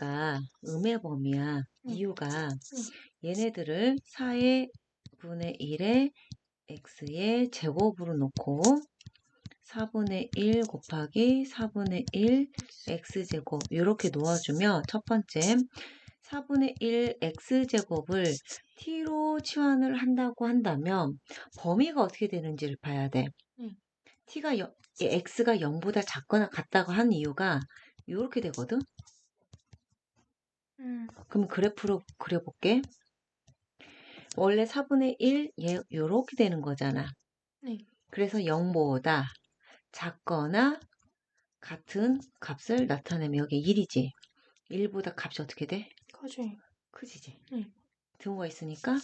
얘가 음의 범위야. 네. 이유가 얘네들을 4의 분의 1에 x의 제곱으로 놓고 4분의 1 곱하기 4분의 1 x제곱 이렇게 놓아주면 첫 번째 4분의 1 x제곱을 t로 치환을 한다고 한다면 범위가 어떻게 되는지를 봐야 돼. 응. t가 여- 이 x가 0보다 작거나 같다고 한 이유가 이렇게 되거든. 음. 그럼 그래프로 그려볼게. 원래 4분의 1, 얘, 요렇게 되는 거잖아. 네. 그래서 0보다 작거나 같은 값을 나타내면 여기 1이지. 1보다 값이 어떻게 돼? 커져요. 크지지. 네. 등호가 있으니까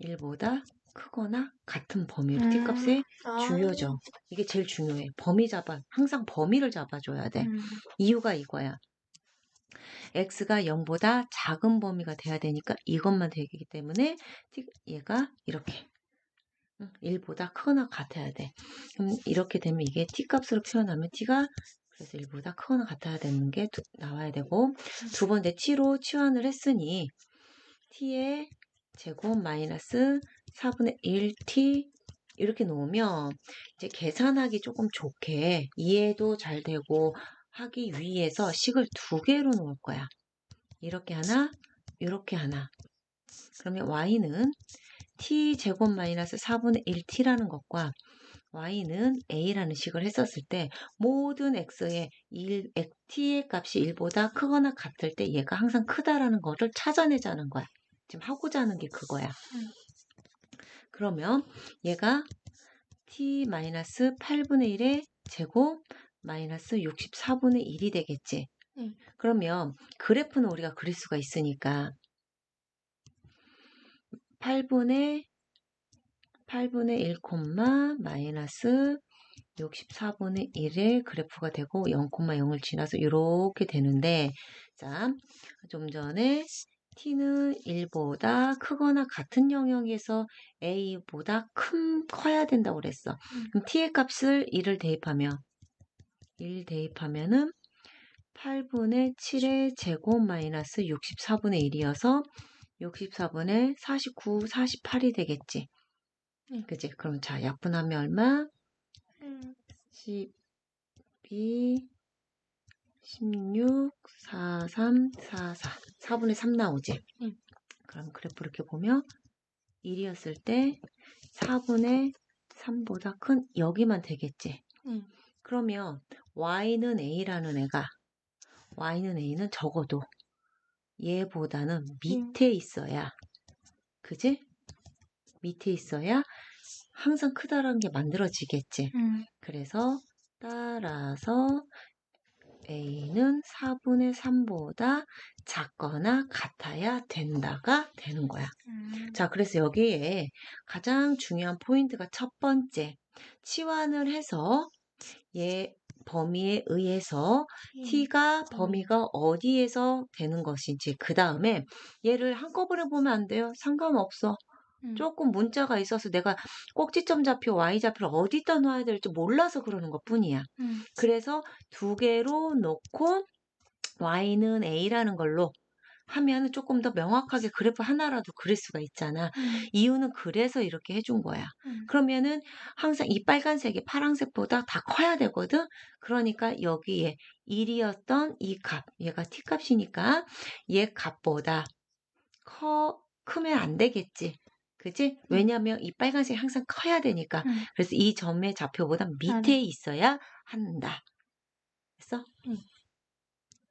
1보다 크거나 같은 범위로 음. t값에 아. 중요죠. 이게 제일 중요해. 범위 잡아, 항상 범위를 잡아줘야 돼. 음. 이유가 이거야. X가 0보다 작은 범위가 돼야 되니까 이것만 되기 때문에 얘가 이렇게 1보다 크거나 같아야 돼. 그럼 이렇게 되면 이게 t 값으로 표현하면 t가 그래서 1보다 크거나 같아야 되는 게 두- 나와야 되고 두 번째 t로 치환을 했으니 t의 제곱 마이너스 4분의 1t 이렇게 놓으면 이제 계산하기 조금 좋게 이해도 잘 되고 하기 위해서 식을 두 개로 놓을 거야. 이렇게 하나, 이렇게 하나. 그러면 y는 t 제곱 마이너스 4분의 1t라는 것과 y는 a라는 식을 했었을 때 모든 x의 1, t의 값이 1보다 크거나 같을 때 얘가 항상 크다라는 거를 찾아내자는 거야. 지금 하고자 하는 게 그거야. 음. 그러면 얘가 t 마이너스 8분의 1의 제곱 마이너스 64분의 1이 되겠지. 네. 그러면 그래프는 우리가 그릴 수가 있으니까 8분의 8분의 1 콤마 마이너스 64분의 1의 그래프가 되고 0,0을 지나서 이렇게 되는데 자, 좀 전에 t는 1보다 크거나 같은 영역에서 a보다 큰 커야 된다고 그랬어. 음. 그럼 t의 값을 1을 대입하면 1 대입하면은 8분의 7의 제곱 마이너스 64분의 1이어서 64분의 49, 48이 되겠지. 네. 그지? 그럼 자, 약분하면 얼마? 음. 12, 16, 43, 44. 4분의 3 나오지? 응. 그럼 그래프 이렇게 보면 1이었을 때 4분의 3보다 큰 여기만 되겠지? 음. 그러면 y는 a라는 애가 y는 a는 적어도 얘보다는 밑에 있어야 그지? 밑에 있어야 항상 크다라는 게 만들어지겠지. 음. 그래서 따라서 a는 4분의 3보다 작거나 같아야 된다가 되는 거야. 음. 자, 그래서 여기에 가장 중요한 포인트가 첫 번째, 치환을 해서 얘 범위에 의해서 t가 범위가 어디에서 되는 것인지 그 다음에 얘를 한꺼번에 보면 안 돼요. 상관없어. 음. 조금 문자가 있어서 내가 꼭지점 좌표, y좌표를 어디다 놔야 될지 몰라서 그러는 것 뿐이야. 음. 그래서 두 개로 놓고 y는 a라는 걸로 하면 조금 더 명확하게 그래프 하나라도 그릴 수가 있잖아. 음. 이유는 그래서 이렇게 해준 거야. 음. 그러면은 항상 이 빨간색이 파란색보다 다 커야 되거든. 그러니까 여기에 1이었던 이 값, 얘가 t 값이니까 얘 값보다 커 크면 안 되겠지. 그지? 왜냐면 이 빨간색이 항상 커야 되니까. 음. 그래서 이 점의 좌표보다 밑에 네. 있어야 한다. 됐어? 음.